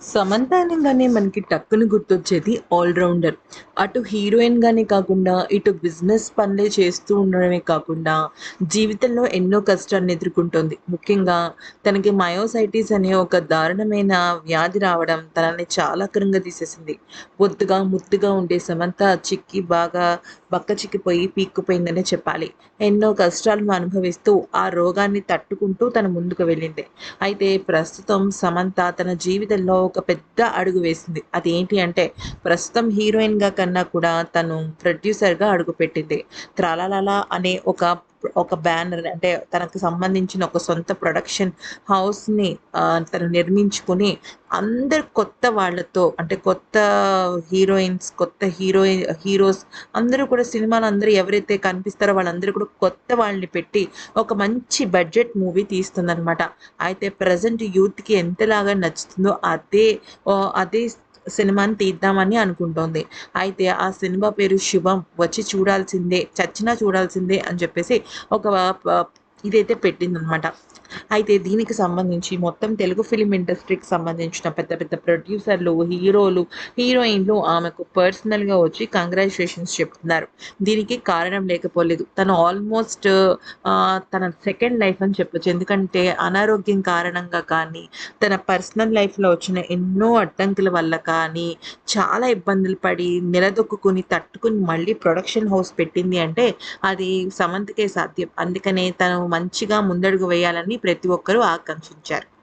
సమంత అనగానే మనకి టక్కును గుర్తొచ్చేది ఆల్రౌండర్ అటు హీరోయిన్గానే కాకుండా ఇటు బిజినెస్ పనులే చేస్తూ ఉండడమే కాకుండా జీవితంలో ఎన్నో కష్టాన్ని ఎదుర్కొంటుంది. ముఖ్యంగా తనకి మయోసైటిస్ అనే ఒక దారుణమైన వ్యాధి రావడం తనని చాలా కరంగా తీసేసింది. బొద్దుగా ముద్దుగా ఉండే సమంత చిక్కి బాగా బక్క చిక్కిపోయి పీక్కుపోయిందనే చెప్పాలి. ఎన్నో కష్టాలను అనుభవిస్తూ ఆ రోగాన్ని తట్టుకుంటూ తన ముందుకు వెళ్ళింది. అయితే ప్రస్తుతం సమంత తన జీవితంలో ఒక పెద్ద అడుగు వేసింది. అదేంటి అంటే ప్రస్తుతం హీరోయిన్గా కన్నా కూడా తను ప్రొడ్యూసర్గా అడుగుపెట్టింది త్రాలాలా అనే ఒక ఒక బ్యానర్ అంటే తనకు సంబంధించిన ఒక సొంత ప్రొడక్షన్ హౌస్ని తను నిర్మించుకుని అందరు కొత్త వాళ్ళతో అంటే కొత్త హీరోయిన్స్ కొత్త హీరోయిన్ హీరోస్ అందరూ కూడా సినిమాలు అందరూ ఎవరైతే కనిపిస్తారో వాళ్ళందరూ కూడా కొత్త వాళ్ళని పెట్టి ఒక మంచి బడ్జెట్ మూవీ తీస్తుందనమాట అయితే ప్రజెంట్ యూత్కి ఎంతలాగా నచ్చుతుందో అదే అదే సినిమాని తీద్దామని అనుకుంటోంది. అయితే ఆ సినిమా పేరు శివం వచ్చి చూడాల్సిందే చచ్చినా చూడాల్సిందే అని చెప్పేసి ఒక ఇదైతే పెట్టిందనమాట. అయితే దీనికి సంబంధించి మొత్తం తెలుగు ఫిలిం ఇండస్ట్రీకి సంబంధించిన పెద్ద పెద్ద ప్రొడ్యూసర్లు హీరోలు హీరోయిన్లు ఆమెకు పర్సనల్గా వచ్చి కంగ్రాచులేషన్స్ చెప్తున్నారు. దీనికి కారణం లేకపోలేదు. తను ఆల్మోస్ట్ తన సెకండ్ లైఫ్ అని చెప్పొచ్చు. ఎందుకంటే అనారోగ్యం కారణంగా కానీ తన పర్సనల్ లైఫ్లో వచ్చిన ఎన్నో అడ్డంకుల వల్ల కానీ చాలా ఇబ్బందులు పడి నిలదొక్కుని తట్టుకుని మళ్ళీ ప్రొడక్షన్ హౌస్ పెట్టింది అంటే అది సమంతకే సాధ్యం. అందుకనే తను మంచిగా ముందడుగు వేయాలని ప్రతి ఒక్కరూ ఆకాంక్షించారు.